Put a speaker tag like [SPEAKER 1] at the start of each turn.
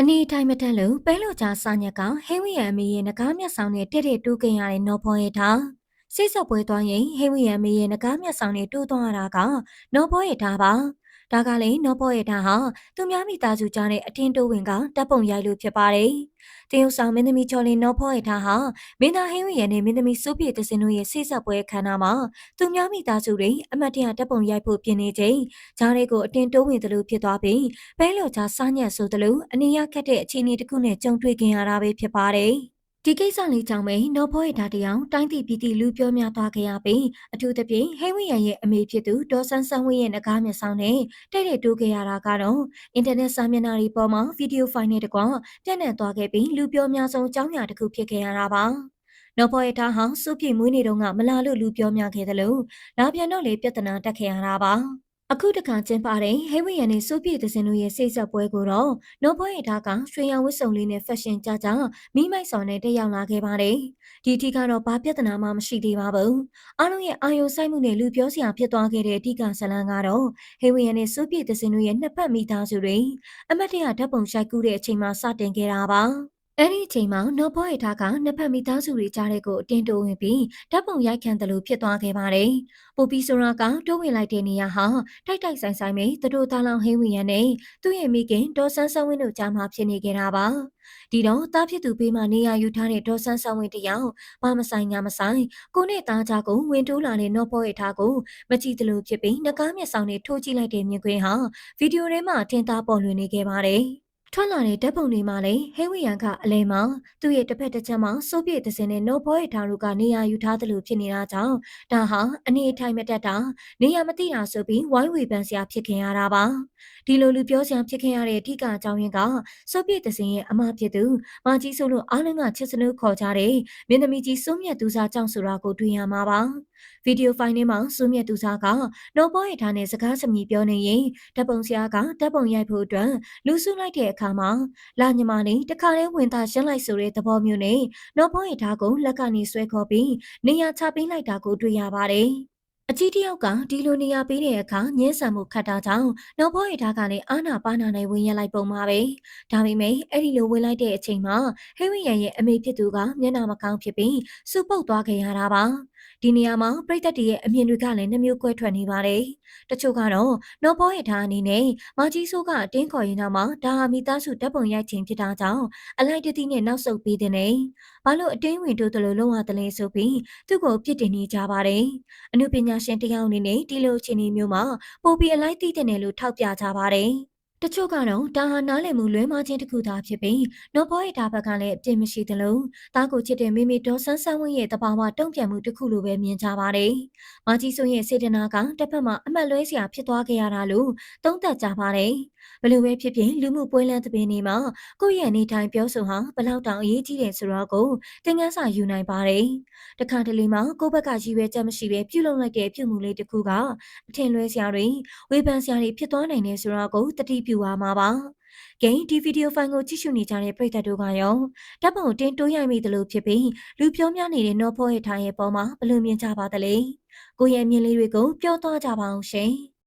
[SPEAKER 1] အနေထိုင်မတက်လို့ပဲလို့ကြားစာညက်ကဟင်းဝီယံအမေရဲ့ငကားမျက်ဆောင်နဲ့တက်တက်တိုးကင်ရတဲ့နော်ဖောရဲ့ထားစိတ်ဆက်ပွဲသွားရင်ဟင်းဝီယံအမေရဲ့ငကားမျက်ဆောင်နဲ့တိုးသွားရတာကနော်ဖောရဲ့ထားပါ ဒါကလည်းနော်ဖောရဲ့ထားဟာသူများမိသားစုကြားနဲ့အထင်တိုးဝင်ကတပ်ပုံရိုက်လို့ဖြစ်ပါတယ်တရုတ်ဆောင်မင်းသမီးချော်လင်းနော်ဖောရဲ့ထားဟာမင်းသားဟင်းဝီယံနဲ့မင်းသမီးစိုးပြေတစင်တို့ရဲ့စိတ်ဆက်ပွဲခမ်းနားမှာသူများမိသားစုတွေအမတ်တရတပ်ပုံရိုက်ဖို့ပြင်နေချိန်ဂျားလေးကိုအတင်တိုးဝင်တယ်လို့ဖြစ်သွားပြီးပဲလို့ကြားစားညက်ဆိုတယ်လို့အနေရခက်တဲ့အခြေအနေတစ်ခုနဲ့ကြုံတွေ့ခင်ရတာပဲဖြစ်ပါတယ် ဒီကိစ္စလေးကြောင့်ပဲနော်ဖောရဲ့ဓာတ်တရားတိုင်းပြည်ပြည်သူလူပြောများသွားခဲ့ရပြီးအထူးသဖြင့်ဟိဝိယံရဲ့အမေဖြစ်သူဒေါ်ဆန်းဆန်းဝင်းရဲ့ငကားမျက်စောင်းနဲ့တိတ်တိတ်တိုးခဲ့ရတာကတော့အင်တာနက်စာမျက်နှာတွေပေါ်မှာဗီဒီယိုဖိုင်တွေတကွပြန့်နှံ့သွားခဲ့ပြီးလူပြောများဆုံးအကြောင်းအရာတစ်ခုဖြစ်ခဲ့ရတာပါနော်ဖောရဲ့ထားဟောင်းစုပြည့်မွေးနေတော့ကမလာလို့လူပြောများခဲ့တယ်လို့လာပြန်တော့လေပြဿနာတက်ခဲ့ရတာပါ အခုတခါကျင်းပတဲ့ဟိဝိယန်နဲ့စိုးပြေသစင်တို့ရဲ့စိတ်ဆက်ပွဲကိုတော့နော်ဘောရဲ့ထားကရွှေရောင်ဝတ်စုံလေးနဲ့ဖက်ရှင်ကြကြမိမိုက်စော်နဲ့တက်ရောက်လာခဲ့ပါတယ်။ဒီအထိကတော့ဘာပြဿနာမှမရှိသေးပါဘူး။အားလုံးရဲ့အာယုံဆိုင်မှုနဲ့လူပြောစရာဖြစ်သွားခဲ့တဲ့အဓိကဇလန်ကတော့ဟိဝိယန်နဲ့စိုးပြေသစင်တို့ရဲ့နှစ်ဖက်မိသားစုတွေအမတ်တရဓာတ်ပုံရှိုက်ကူးတဲ့အချိန်မှာစတင်ခဲ့တာပါ။ အဲ့ဒီအချိန်မှာနော်ဘောရဲ့ထားကနှစ်ဖက်မိသားစုတွေကြားတဲ့ကိုအတင်းတိုးဝင်ပြီးဓာတ်ပုံရိုက်ခံတယ်လို့ဖြစ်သွားခဲ့ပါတယ်။ပူပီဆိုရာကတိုးဝင်လိုက်တဲ့နေရာဟာတိုက်တိုက်ဆိုင်ဆိုင်ပဲသူတို့သားလောင်ဟင်းဝင်ရနဲ့သူ့ရဲ့မိခင်ဒေါ်ဆန်းဆန်းဝင်းတို့ကြားမှာဖြစ်နေခဲ့တာပါ။ဒီတော့တားဖြစ်သူပေးမှနေရာယူထားတဲ့ဒေါ်ဆန်းဆန်းဝင်းတယောက်ဘာမဆိုင်ညာမဆိုင်ကိုနဲ့သားကြကိုဝင်တိုးလာတဲ့နော်ဘောရဲ့ထားကိုမကြည့်သလိုဖြစ်ပြီးနှကားမျက်စောင်းနဲ့ထိုးကြည့်လိုက်တဲ့မြင်ကွင်းဟာဗီဒီယိုထဲမှာထင်သာပေါ်လွင်နေခဲ့ပါတယ်။ ထွက်လာတဲ့ဓာတ်ပုံတွေမှာလည်းဟဲဝီယန်ကအလဲမှာသူ့ရဲ့တစ်ဖက်တစ်ချက်မှာစိုးပြေတဲ့စင်နဲ့နို့ဘောရဲ့ဓာတ်တို့ကနေရာယူထားသလိုဖြစ်နေတာကြောင့်ဒါဟာအနေအထိုင်မတက်တာနေရာမသိတာဆိုပြီးဝိုင်းဝေပန်းစရာဖြစ်ခင်ရတာပါဒီလိုလူပြောစရာဖြစ်ခင်ရတဲ့အဓိကအကြောင်းရင်းကစိုးပြေတဲ့စင်ရဲ့အမဖြစ်သူမာကြီးဆိုလို့အားလုံးကချစ်စနုခေါ်ကြတဲ့မင်းသမီးကြီးစိုးမြတ်သူစားကြောင့်ဆိုတာကိုတွေ့ရမှာပါဗီဒီယိုဖိုင်ထဲမှာစိုးမြတ်သူစားကနော်ဘောရဲ့ဓာတ်နဲ့စကားစမြည်ပြောနေရင်ဓာတ်ပုံဆရာကဓာတ်ပုံရိုက်ဖို့အတွက်လူစုလိုက်တဲ့အခါမှာလာညီမလေးတခါလေးဝင်သားရှင်းလိုက်ဆိုတဲ့သဘောမျိုးနဲ့နော်ဘောရဲ့ဓာတ်ကိုလက်ကနေဆွဲခေါ်ပြီးနေရာချပေးလိုက်တာကိုတွေ့ရပါတယ်အကြီးတယောက်ကဒီလိုနေရာပေးတဲ့အခါညှင်းဆန်မှုခတ်တာကြောင့်နောက်ဘောရထားကလည်းအာနာပါနာနဲ့ဝင်ရလိုက်ပုံပါပဲဒါပေမဲ့အဲ့ဒီလိုဝင်လိုက်တဲ့အချိန်မှာဟိဝိယန်ရဲ့အမေဖြစ်သူကမျက်နှာမကောင်းဖြစ်ပြီးစူပုတ်သွားခဲ့ရတာပါ ဒီနေရာမှာပြိသက်တရဲ့အမြင်တွေကလည်းနှမျိုးကွဲထွက်နေပါတယ်။တချို့ကတော့နော်ဘောရဲ့ဓာအနေနဲ့မာကြီးဆိုးကအတင်းခေါ်ရင်တော့မှဒါဟာမိသားစုတပ်ပုံရိုက်ခြင်းဖြစ်တာကြောင့်အလိုက်တတိနဲ့နောက်ဆုတ်ပေးတဲ့နေ။ဘာလို့အတင်းဝင်တို့တလို့လုံးဝတလဲဆိုပြီးသူ့ကိုပြစ်တင်နေကြပါတယ်။အမှုပညာရှင်တယောက်အနေနဲ့ဒီလိုအခြေအနေမျိုးမှာပိုပြီးအလိုက်သိတဲ့နယ်လို့ထောက်ပြကြပါတယ်။ တချို့ကတော့ဒါဟာနားလည်မှုလွဲမှားခြင်းတစ်ခုသာဖြစ်ပြီးနော်ဘောရဲ့ဒါဘက်ကလည်းအပြစ်မရှိသလိုတားကိုချစ်တဲ့မိမိဒေါ်ဆန်းဆန်းဝင်းရဲ့တဘာဝတုံ့ပြန်မှုတစ်ခုလိုပဲမြင်ကြပါတယ်။မာကြီးဆိုရဲ့စေတနာကတစ်ဖက်မှာအမတ်လွဲစရာဖြစ်သွားခဲ့ရတာလို့သုံးသပ်ကြပါတယ်။ ဘလို့ပဲဖြစ်ဖြစ်လူမှုပွဲလမ်းသဘင်တွေမှာကိုယ့်ရဲ့နေထိုင်ပြောဆိုဟာဘလောက်တောင်အရေးကြီးတယ်ဆိုတော့ကိုသင်ခန်းစာယူနိုင်ပါတယ်။တခါတလေမှာကိုယ့်ဘက်ကရည်ရွယ်ချက်မရှိဘဲပြုလုပ်လိုက်တဲ့ပြုမှုလေးတစ်ခုကအထင်လွဲစရာတွေဝေဖန်စရာတွေဖြစ်သွားနိုင်တယ်ဆိုတော့ကိုတတိပြုပါမှာပါ။ဂိမ်းဒီဗီဒီယိုဖိုင်ကိုကြည့်ရှုနေကြတဲ့ပရိသတ်တို့ကရောဓာတ်ပုံတင်တိုးရိုက်မိသလိုဖြစ်ပြီးလူပြောများနေတဲ့နော်ဖောရဲ့ထိုင်ရဲ့ပေါ်မှာဘယ်လိုမြင်ကြပါသလဲ။ကိုယ့်ရဲ့မြင်လေးတွေကိုပြောသွားကြပါအောင်ရှင်။